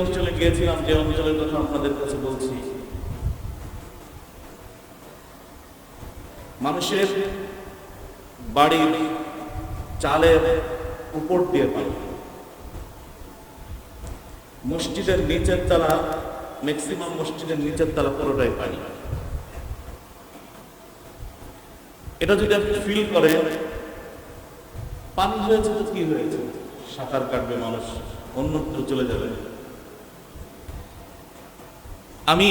অঞ্চলে গিয়েছিলাম, যে অঞ্চলের কথা আপনাদের কাছে বলছি। মানুষের বাড়ির চালের উপর দিয়ে পানি। মসজিদের নিচের তলা ম্যাক্সিমাম মসজিদের নিচের তলা পুরোটাই পানি। এটা যদি আপনি ফিল করেন, পানি হয়েছে তো কি হয়েছে? সাঁতার কাটবে মানুষ, অন্যত্র চলে যাবে। আমি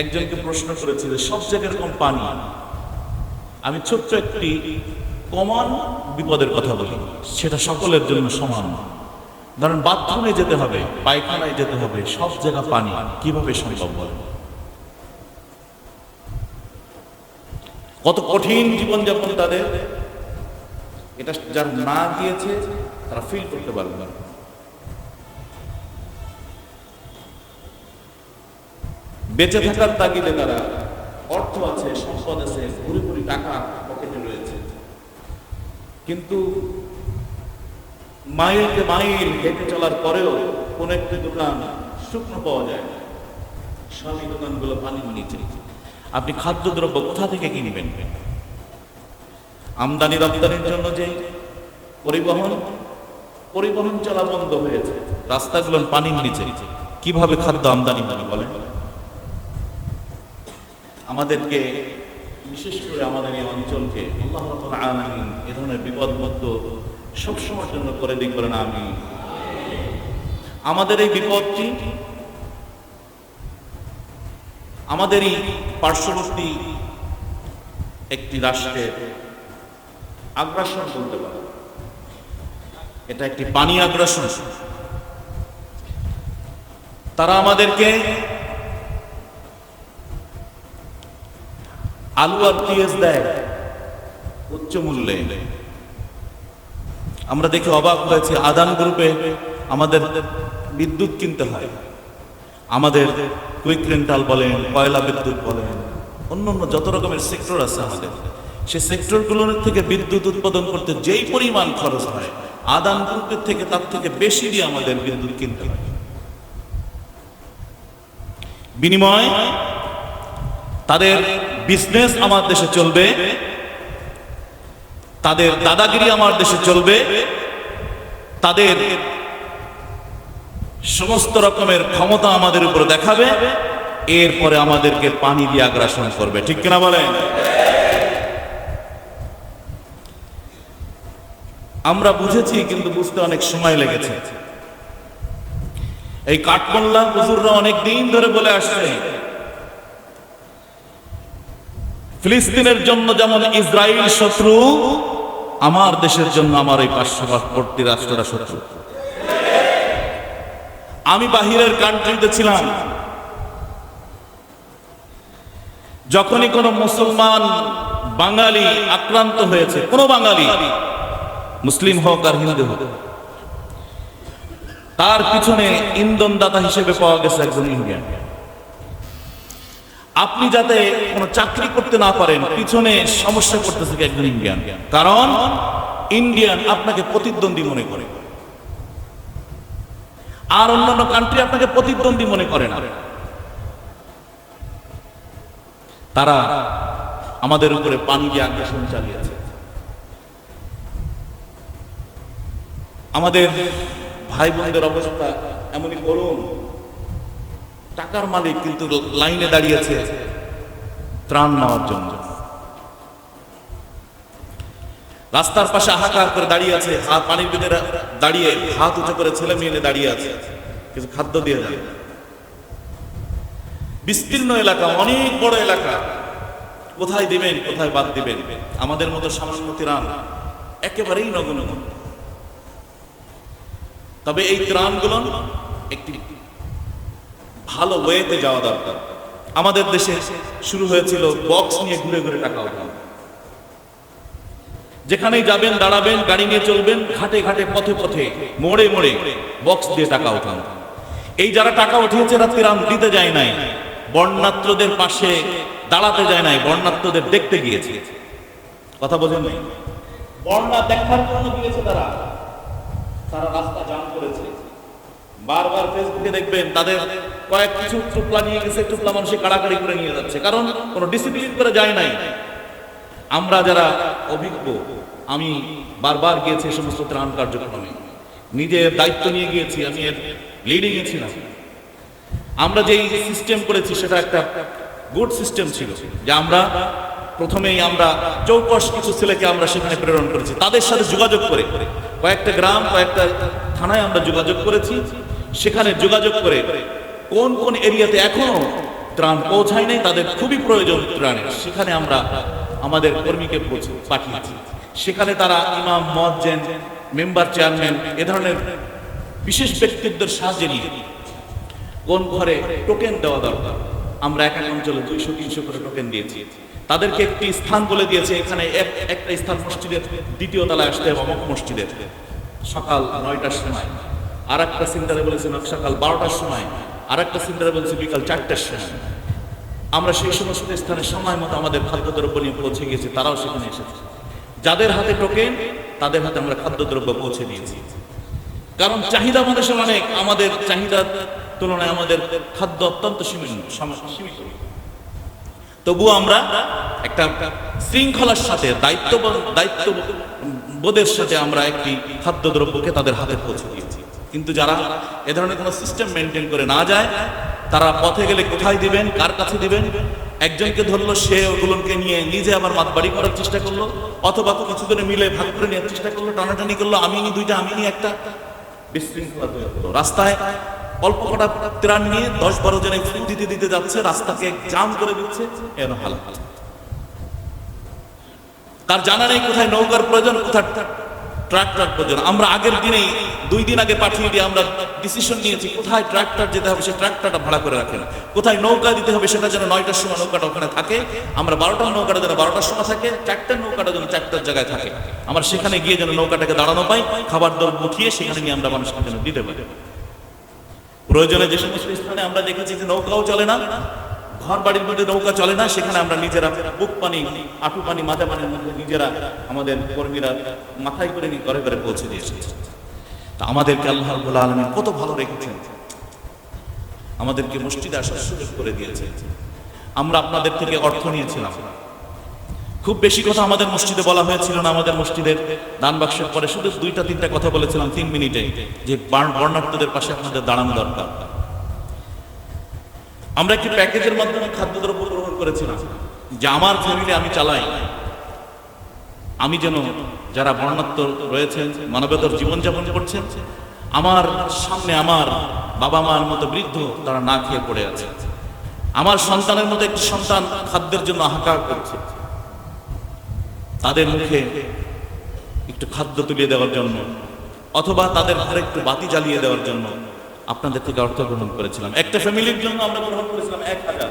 একজনকে প্রশ্ন করেছি যে, সব জায়গায় এরকম পানি আমি ছোট্ট একটি কমন বিপদের কথা বলি, সেটা সকলের জন্য সমান। ধরেন, বাথরুমে যেতে হবে, পায়খানায় যেতে হবে, সব জায়গা পানি, কীভাবে সম্ভব বলেন? কত কঠিন জীবনযাপন তাদের। এটা যারা না গিয়েছে তারা ফিল করতে পারবে না। বেঁচে থাকার তাগিদে তারা অর্থ আছে, সম্পদ আছে ঘুরি টাকা পকেটে রয়েছে। কিন্তু মাইলকে মাইল হেঁটে চলার পরেও কোন একটি দোকান শুকনো পাওয়া যায় না। সবই দোকানগুলো পানির নিচে। আপনি খাদ্যদ্রব্য কোথা থেকে কিনবেন? আমদানি রপ্তানির জন্য যে পরিবহন পরিবহন চলা বন্ধ হয়েছে। রাস্তাগুলো পানির নিচে। কীভাবে খাদ্য আমদানি হবে বলেন? আমাদেরকে, বিশেষ করে আমাদের এই অঞ্চলকে এ ধরনের বিপদমুক্ত সবসময়ের জন্য করে দিক করেন আমি আমাদের এই বিপদটি, আমাদেরই পার্শ্ববর্তী একটি রাষ্ট্রের আগ্রাসন বলতে পারে এটা একটি পানি আগ্রাসন। তারা আমাদেরকে আলু আর পেঁয়াজ দেয়, উচ্চ মূল্যে। আমরা দেখে অবাক হয়েছি, আদান গ্রুপে আমাদের বিদ্যুৎ কিনতে হয়। আমাদের কুইক রেন্টাল বলেন, কয়লা বিদ্যুৎ বলেন, অন্য অন্য যত রকমের সেক্টর আছে আমাদের। সে সেক্টরগুলোর থেকে বিদ্যুৎ উৎপাদন করতে যেই পরিমাণ খরচ হয়, আদান গ্রুপের থেকে তার থেকে বেশি দিয়ে আমাদের বিদ্যুৎ কিনতে হয়। বিনিময় তাদের বিজনেস আমার দেশে চলবে, তাদের দাদাগিরি আমার দেশে চলবে, তাদের সমস্ত রকমের ক্ষমতা আমাদের উপর দেখাবে, এরপরে আমাদেরকে পানি দিয়ে আগ্রাসন করবে। ঠিক কিনা বলেন? আমরা বুঝেছি, কিন্তু বুঝতে অনেক সময় লেগেছে। এই কাঠমোল্লা হুজুররা অনেক দিন ধরে বলে আসছে ফিলিস্তিনের জন্য যেমন ইসরায়েল শত্রু, আমার দেশের জন্য আমার এই পার্শ্ববর্তী রাষ্ট্ররা শত্রু। আমি বাহিরের কান্ট্রিতে ছিলাম। যখনই কোনো মুসলমান, বাঙালি আক্রান্ত হয়েছে, কোনো বাঙালি, মুসলিম হোক আর হিন্দু হোক, তার পিছনে ইন্ধনদাতা হিসেবে পাওয়া গেছে একজন ইন্ডিয়ান। আপনি যাতে কোনো চাকরি করতে না পারেন, পিছনে সমস্যা করতেছে একজন ইন্ডিয়ান? কারণ ইন্ডিয়ান আপনাকে প্রতিদ্বন্দ্বী মনে করে। আর অন্যান্য কান্ট্রি আপনাকে প্রতিদ্বন্দ্বী মনে করে না। তারা আমাদের উপরে পানি দিয়ে আগ্রাসন চালিয়েছে। আমাদের ভাই বোনদের অবস্থা এমনই করুন। টাকার মালিক কিন্তু লাইনে দাঁড়িয়েছে ত্রাণ নেওয়ার জন্য। রাস্তার পাশে হাহাকার করে দাঁড়িয়ে আছে আর পানির ভিতরে দাঁড়িয়ে হাত উঁচু করে ছেলে মেয়ে দাঁড়িয়ে আছে কিছু খাদ্য দিয়ে যায় বিস্তীর্ণ এলাকা, অনেক বড় এলাকা। কোথায় দিবেন, কোথায় বাদ দিবেন? আমাদের মতো সামান্য ত্রাণ একেবারেই নগণ্য। তবে এই ত্রাণগুলো একটি ভালো ওয়েতে যাওয়া দরকার। আমাদের দেশে শুরু হয়েছিল বক্স নিয়ে ঘুরে ঘুরে টাকা উঠানো যেখানেই যাবেন, দাঁড়াবেন, গাড়ি নিয়ে চলবেন, ঘাটে ঘাটে, পথে পথে, মোড়ে মোড়ে বক্স দিয়ে টাকা উঠানো এই যারা টাকা উঠিয়েছে এরা ত্রাণ দিতে যায় নাই, বর্ণাত্রদের পাশে দাঁড়াতে যায় নাই, বর্ণাত্রদের দেখতে গিয়েছে। কথা বোঝেন নাই? বর্ণা দেখার জন্য গিয়েছে তারা। তারা রাস্তা জাম করেছে। বারবার ফেসবুকে দেখবেন তাদের কয়েক কিছু টুকলা নিয়ে গেছে, টুকলা মানুষে কাড়াকাড়ি করে নিয়ে যাচ্ছে। কারণ কোনো ডিসিপ্লিন করে যায় নাই। আমরা যারা অভিজ্ঞ, আমি বারবার গিয়েছি এই সমস্ত ত্রাণ কার্যক্রমে। নিজের দায়িত্ব নিয়ে গিয়েছি, আমি এর লিডিং এ আমরা যেই সিস্টেম করেছি, সেটা একটা গুড সিস্টেম ছিল, যে আমরা প্রথমেই আমরা চৌকস কিছু ছেলেকে আমরা সেখানে প্রেরণ করেছি। তাদের সাথে যোগাযোগ করে, কয়েকটা গ্রাম, কয়েকটা থানায় আমরা যোগাযোগ করেছি। সেখানে যোগাযোগ করে কোন কোন এরিয়াতে এখনও ত্রাণ পৌঁছায় নাই, তাদের খুবই প্রয়োজন ত্রাণের। সেখানে আমরা আমাদের কর্মীকে পাঠিয়েছি। সেখানে তারা ইমাম মজ্জেন মেম্বার, চেয়ারম্যান, এ ধরনের বিশেষ ব্যক্তিত্বের সাহায্যে নিয়ে কোন ঘরে টোকেন দেওয়া দরকার। আমরা এক এক অঞ্চলে দুইশো, তিনশো করে টোকেন দিয়েছি। তাদেরকে একটি স্থান বলে দিয়েছে, এখানে এক, একটা স্থান মসজিদের দ্বিতীয় তলায় আসতে হবে মসজিদের। সকাল নয়টার সময়। আর একটা সেন্টারে বলেছে সকাল বারোটার সময় আর একটা সেন্টারে বলেছে বিকাল চারটার সময়। আমরা সেই সমস্ত স্থানে সময় মতো আমাদের খাদ্যদ্রব্য নিয়ে পৌঁছে গিয়েছি, তারাও সেখানে এসেছে। যাদের হাতে টোকেন, তাদের হাতে আমরা খাদ্যদ্রব্য পৌঁছে দিয়েছি। কারণ চাহিদা সে অনেক আমাদের চাহিদার তুলনায় আমাদের খাদ্য অত্যন্ত সীমিত সীমিত। তবুও আমরা একটা শৃঙ্খলার সাথে দায়িত্ব দায়িত্ব বোধের সাথে আমরা একটি খাদ্যদ্রব্যকে তাদের হাতে পৌঁছে দিয়েছি। কিন্তু যারা এ ধরনের কোনো সিস্টেম মেনটেন করে না যায়, তারা পথে গেলে কোথায় দিবেন, কার কাছে দিবেন? একজনকে ধরলো, সে ওগুলোকে নিয়ে নিজে আবার মাতবাড়ি করার চেষ্টা করল, অথবা কিছু জনে মিলে ভাগ করে নেওয়ার চেষ্টা করল, টানাটানি করল আমি নি দুইটা আমি নি একটা। বিশৃঙ্খলা তৈরি হলো। রাস্তায় অল্প কটা ত্রাণ নিয়ে দশ বারো জনে ফুল দিতে দিতে যাচ্ছে, রাস্তাকে জাম করে দিচ্ছে এর হালাত। তার জানা নেই কোথায় নৌকার প্রয়োজন কোথায় ট্রাক্টর প্রয়োজন। আমরা আগের দিনেই দুই দিন আগে পাঠিয়ে দিয়ে আমরা ডিসিশন নিয়েছি, কোথায় ট্রাক্টর যেতে হবে সেই ট্রাক্টরটা ভাড়া করে রাখেন। কোথায় নৌকা দিতে হবে, সেটা যেন নয়টার সময় নৌকাটা ওখানে থাকে। আমরা বারোটার নৌকাটা যেন বারোটার সময় থাকে, চারটার নৌকাটা যেন চারটার জায়গায় থাকে। আমরা সেখানে গিয়ে যেন নৌকাটাকে দাঁড়ানো পাই, খাবার দর উঠিয়ে সেখানে নিয়ে আমরা মানুষকে যেন দিতে পারি। প্রয়োজনে যে সমস্ত স্থানে আমরা দেখেছি যে নৌকাও চলে না ঘর বাড়ির মধ্যে নৌকা চলে না, সেখানে আমরা নিজেরা বুক পানি, আটু পানি, মাথা পানির মধ্যে নিজেরা আমাদের কর্মীরা মাথায় করে নিয়ে ঘরে ঘরে পৌঁছে দিয়ে এসেছে তা আমাদেরকে আল্লাহ রাব্বুল আলামিন কত ভালো রেখেছেন। আমাদেরকে মসজিদে আসার সুযোগ করে দিয়েছে। আমরা আপনাদের থেকে অর্থ নিয়েছিলাম। খুব বেশি কথা আমাদের মসজিদে বলা হয়েছিল না, আমাদের মসজিদের দান বাক্সের পরে শুধু দুইটা, তিনটা কথা বলেছিলাম তিন মিনিটে, যে বর্ণার্থীদের পাশে আপনাদের দাঁড়ানো দরকার। আমরা একটি প্যাকেজের মাধ্যমে খাদ্যদ্রব্য গ্রহণ করেছিলাম যে আমার ফ্যামিলি আমি চালাই। আমি যেন যারা বর্ণাত্ম রয়েছেন, মানবতার জীবনযাপন করছেন, আমার সামনে আমার বাবা মার মতো বৃদ্ধ তারা না খেয়ে পড়ে আছে। আমার সন্তানের মতো একটি সন্তান খাদ্যের জন্য হাহাকার করছে। তাদের মুখে একটু খাদ্য তুলিয়ে দেওয়ার জন্য, অথবা তাদের ঘরে একটু বাতি জ্বালিয়ে দেওয়ার জন্য আপনাদের থেকে অর্থ গ্রহণ করেছিলাম। একটা ফ্যামিলির জন্য আমরা গ্রহণ করেছিলাম এক হাজার।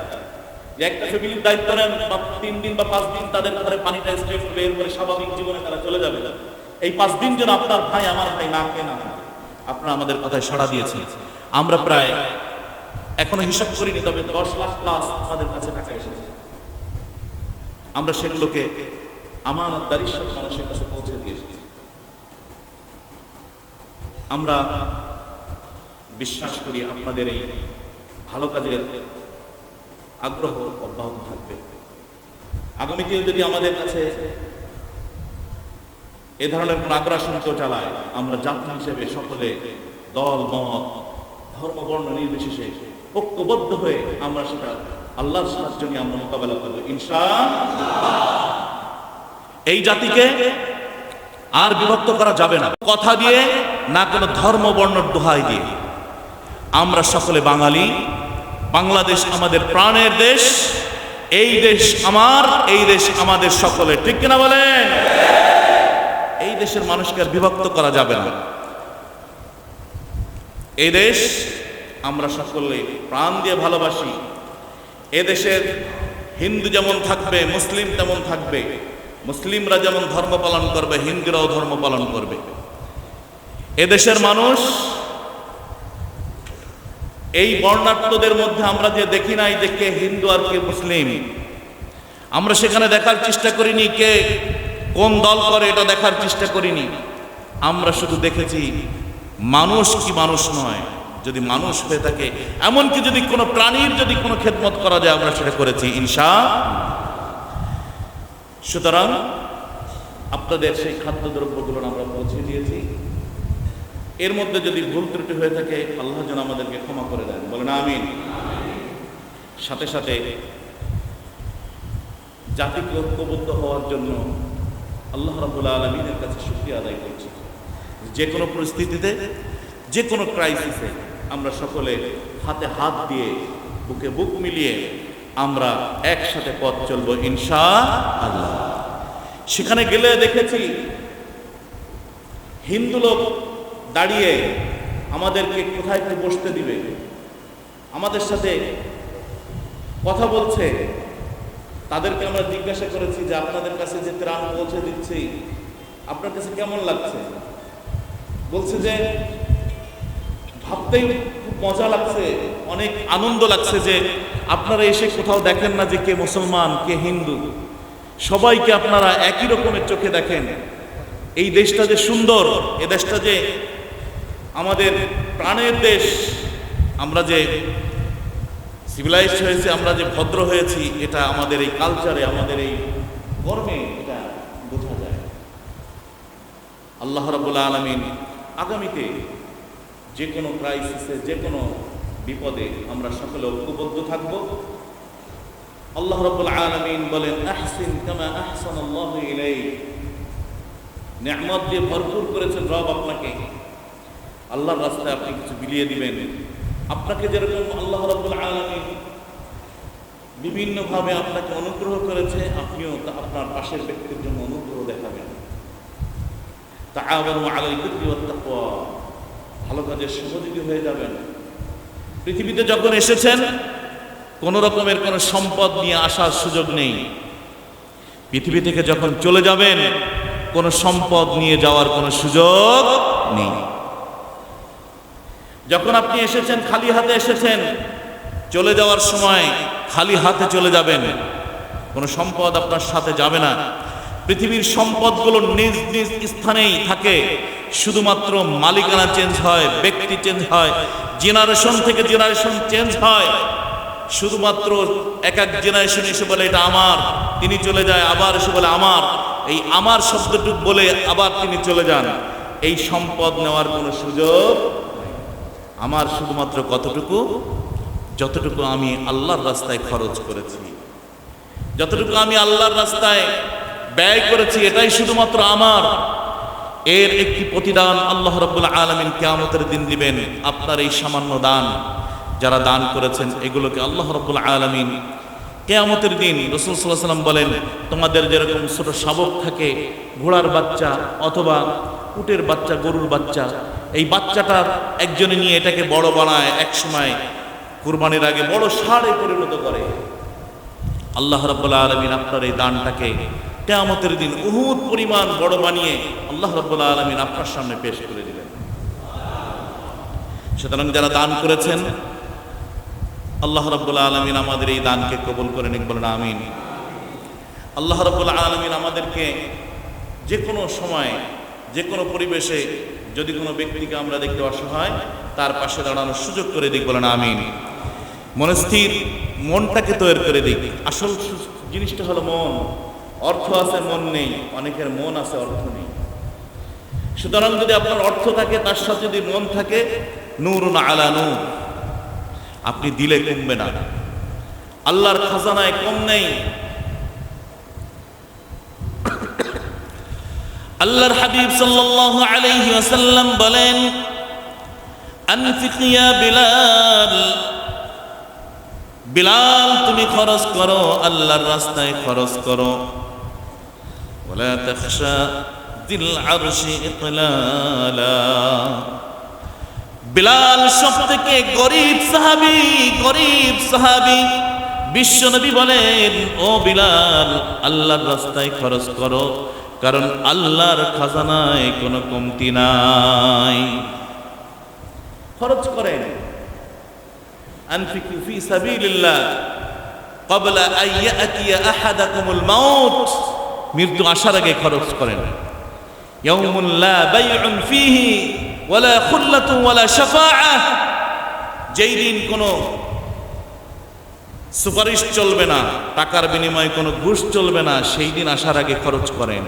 একটা ফ্যামিলির দায়িত্ব নেন তিন দিন বা পাঁচ দিন তাদের ঘরে পানিটা স্প্রে করবে এরপরে স্বাভাবিক জীবনে তারা চলে যাবে। এই পাঁচ দিন যেন আপনার ভাই, আমার ভাই না খেয়ে না আপনারা আমাদের কথায় সাড়া দিয়েছেন। আমরা প্রায় এখনও হিসাব করিনি, তবে দশ লাখ প্লাস আমাদের কাছে টাকা এসেছে। আমরা সেগুলোকে আমার সাথে মানুষের কাছে পৌঁছে দিয়েছি। আমরা বিশ্বাস করি আপনাদের এই ভালো কাজের আগ্রহ অব্যাহত থাকবে। আগামীতে যদি আমাদের কাছে এ ধরনের কোন আগ্রাসন কেউ চালায়, আমরা জাতি হিসেবে সকলে দল, মত ধর্ম বর্ণ নির্বিশেষে ঐক্যবদ্ধ হয়ে আমরা সেটা আল্লাহর সাহায্য নিয়ে আমরা মোকাবেলা করব। ইনশা এই জাতিকে আর বিভক্ত করা যাবে না। কথা দিয়ে না কোনো ধর্ম বর্ণর দোহাই দিয়ে। আমরা সকলে বাঙালি, বাংলাদেশ আমাদের প্রাণের দেশ, এই দেশ আমার, এই দেশ আমাদের সকলে ঠিক কিনা বলেন? এই দেশের মানুষকে আর বিভক্ত করা যাবে না। এই দেশ আমরা সকলে প্রাণ দিয়ে ভালোবাসি। এ দেশের হিন্দু যেমন থাকবে, মুসলিম তেমন থাকবে। মুসলিমরা যেমন ধর্ম পালন করবে, হিন্দুরাও ধর্ম পালন করবে। এদেশের মানুষ এই বর্ণাঢ্যদের মধ্যে আমরা যে দেখি নাই যে কে হিন্দু আর কে মুসলিম, আমরা সেখানে দেখার চেষ্টা করিনি কে কোন দল করে, এটা দেখার চেষ্টা করিনি। আমরা শুধু দেখেছি মানুষ কি মানুষ নয়, যদি মানুষ হয়ে থাকে, এমনকি যদি কোনো প্রাণীর যদি কোনো খেদমত করা যায়, আমরা সেটা করেছি ইনশা সুতরাং আপনাদের সেই খাদ্যদ্রব্যগুলো আমরা পৌঁছে দিয়েছি। এর মধ্যে যদি ভুল ত্রুটি হয়ে থাকে, আল্লাহ যেন আমাদেরকে ক্ষমা করে দেন। বলেন আমিন। সাথে সাথে জাতিকে ঐক্যবদ্ধ হওয়ার জন্য আল্লাহ রাবুল আলমিনের কাছে শুক্রিয়া আদায় করছি। যে কোনো পরিস্থিতিতে, যে কোনো ক্রাইসিসে আমরা সকলে হাতে হাত দিয়ে, বুকে বুক মিলিয়ে আমরা একসাথে পথ চলবো ইনশা আল্লাহ সেখানে গেলে দেখেছি হিন্দু লোক দাঁড়িয়ে আমাদেরকে কোথায় বসতে দিবে? আমাদের সাথে কথা বলছে। তাদেরকে আমরা জিজ্ঞাসা করেছি যে, আপনাদের কাছে যে ত্রাণ পৌঁছে দিচ্ছি, আপনার কাছে কেমন লাগছে? বলছে যে, ভাবতেই খুব মজা লাগছে, অনেক আনন্দ লাগছে যে, আপনারা এসে কোথাও দেখেন না যে কে মুসলমান, কে হিন্দু। সবাইকে আপনারা একই রকমের চোখে দেখেন। এই দেশটা যে সুন্দর, এ দেশটা যে আমাদের প্রাণের দেশ। আমরা যে সিভিলাইজড হয়েছে, আমরা যে ভদ্র হয়েছি, এটা আমাদের এই কালচারে আমাদের এই কর্মে এটা বোঝা যায়। আল্লাহ রাবুল আলমিন আগামীতে যে কোনো ক্রাইসিসে যে কোনো বিপদে আমরা সকলে ঐক্যবদ্ধ থাকব। আল্লাহ রাবুল আলমিন বলেন, আহসিন কামা আহসান আল্লাহ ইলাই নেহমত দিয়ে ভরপুর করেছেন রব আপনাকে। আল্লাহর রাস্তায় আপনি কিছু বিলিয়ে দিবেন। আপনাকে যেরকম আল্লাহ রাবুল আলমিন বিভিন্নভাবে আপনাকে অনুগ্রহ করেছে, আপনিও তা আপনার পাশের ব্যক্তির জন্য অনুগ্রহ দেখাবেন। তা আবার আলাই ভালো কাজের সহযোগী হয়ে যাবেন। পৃথিবীতে যখন এসেছেন, কোন রকমের কোনো সম্পদ নিয়ে আসার সুযোগ নেই। পৃথিবী থেকে যখন চলে যাবেন, কোনো সম্পদ নিয়ে যাওয়ার কোনো সুযোগ নেই। যখন আপনি এসেছেন, খালি হাতে এসেছেন, চলে যাওয়ার সময় খালি হাতে চলে যাবেন। কোনো সম্পদ আপনার সাথে যাবে না। পৃথিবীর সম্পদগুলো নিজ নিজ স্থানেই থাকে। শুধুমাত্র মালিকানা চেঞ্জ হয়, ব্যক্তি চেঞ্জ হয়, জেনারেশন থেকে জেনারেশন চেঞ্জ হয়। শুধুমাত্র এক এক জেনারেশন এসে বলে, এটা আমার। তিনি চলে যায়, আবার এসে বলে, আমার। এই আমার শব্দটুক বলে আবার তিনি চলে যান। এই সম্পদ নেওয়ার কোনো সুযোগ আমার শুধুমাত্র কতটুকু? যতটুকু আমি আল্লাহর রাস্তায় খরচ করেছি। যতটুকু আমি আল্লাহর রাস্তায় ব্যয় করেছি, এটাই শুধুমাত্র আমার। এর একটি প্রতিদান আল্লাহ রব্বুল আলমিন কেয়ামতের দিন দিবেন। আপনার এই সামান্য দান, যারা দান করেছেন, এগুলোকে আল্লাহ রব্বুল আলমিন কেয়ামতের দিন রসুল সাল্লাহ সাল্লাম বলেন, তোমাদের যেরকম ছোট শাবক থাকে, ঘোড়ার বাচ্চা অথবা উটের বাচ্চা, গরুর বাচ্চা এই বাচ্চাটার একজনে নিয়ে এটাকে বড় বানায় এক সময় কুরবানির আগে বড় সারে পরিণত করে। আল্লাহ রাব্বুল্লাহ আলমিন আপনার এই দানটাকে কেয়ামতের দিন উহুদ পরিমাণ বড় বানিয়ে আল্লাহ রাব্বুল্লাহ আলমিন আপনার সামনে পেশ করে দিলেন সুতরাং যারা দান করেছেন, আল্লাহ রাব্বুল আলমিন আমাদের এই দানকে কবুল করে নিক বলেন আমিন। আল্লাহ রাব্বুল আলমিন আমাদেরকে যে কোনো সময় যে কোনো পরিবেশে যদি কোনো ব্যক্তিকে আমরা দেখতে অসহায়, তার পাশে দাঁড়ানোর সুযোগ করে দিক বলেন আমিন। মনস্থির মনটাকে তৈরি করে দিক। আসল জিনিসটা হলো মন। অর্থ আছে, মন নেই। অনেকের মন আছে, অর্থ নেই। সুতরাং যদি আপনার অর্থ থাকে, তার সাথে যদি মন থাকে, নূরুন আলা নূর। আপনি দিলে কমবে না। আল্লাহর খাজানায় কম নেই। আল্লাহর হাবিব সাল্লাল্লাহু আলাইহি ওয়াসাল্লাম বলেন আনফিক ইয়া বিলাল বিলাল তুমি খরচ করো, আল্লাহর রাস্তায় খরচ করো। ওলা তাখশা দিল আরশি ইকলালা বিলাল সব গরিব সাহাবি গরিব সাহাবি বিশ্বনবী বলেন, ও বিলাল, আল্লাহর রাস্তায় খরচ করো। কারণ আল্লাহর খাজানায় কোনো কমতি নাই। খরচ করেন। আনফিকু ফি সাবিলিল্লাহ ক্বাবলা আহাদাকুমুল মাউত। মৃত্যু আসার আগে খরচ করেন। লা বাইউন ফিহি ওয়ালা ওয়ালা যেই দিন কোনো সুপারিশ চলবে না, টাকার বিনিময়ে কোনো ঘুষ চলবে না, সেই দিন আসার আগে খরচ করেন।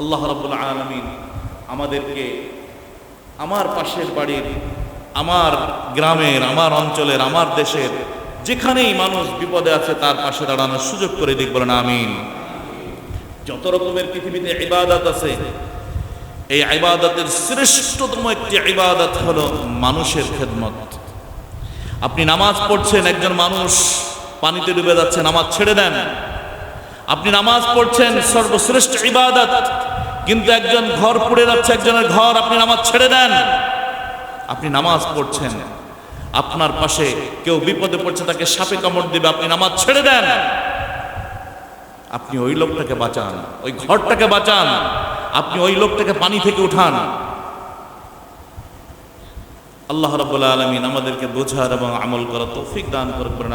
আল্লাহ রাব্বুল আলামিন আমাদেরকে আমার পাশের বাড়ির, আমার গ্রামের, আমার অঞ্চলের, আমার দেশের যেখানেই মানুষ বিপদে আছে তার পাশে দাঁড়ানোর সুযোগ করে দিক বলেন, আমিন। যত রকমের পৃথিবীতে ইবাদত আছে, এই ইবাদতের শ্রেষ্ঠতম একটি ইবাদত হলো মানুষের খেদমত। আপনি নামাজ পড়ছেন, একজন মানুষ পানিতে ডুবে যাচ্ছে, নামাজ ছেড়ে দেন। আপনি নামাজ পড়ছেন, সর্বশ্রেষ্ঠ ইবাদত, কিন্তু একজন ঘর পুড়ে যাচ্ছে, একজনের ঘর আপনি নামাজ ছেড়ে দেন। আপনি নামাজ পড়ছেন, আপনার পাশে কেউ বিপদে পড়ছে, তাকে সাপে কামড় দিবে, আপনি নামাজ ছেড়ে দেন। আপনি ওই লোকটাকে বাঁচান, ওই ঘরটাকে বাঁচান, আপনি ওই লোকটাকে পানি থেকে উঠান। আল্লাহ রাব্বুল আলামিন আমাদেরকে বোঝার এবং আমল করার তৌফিক দান করবেন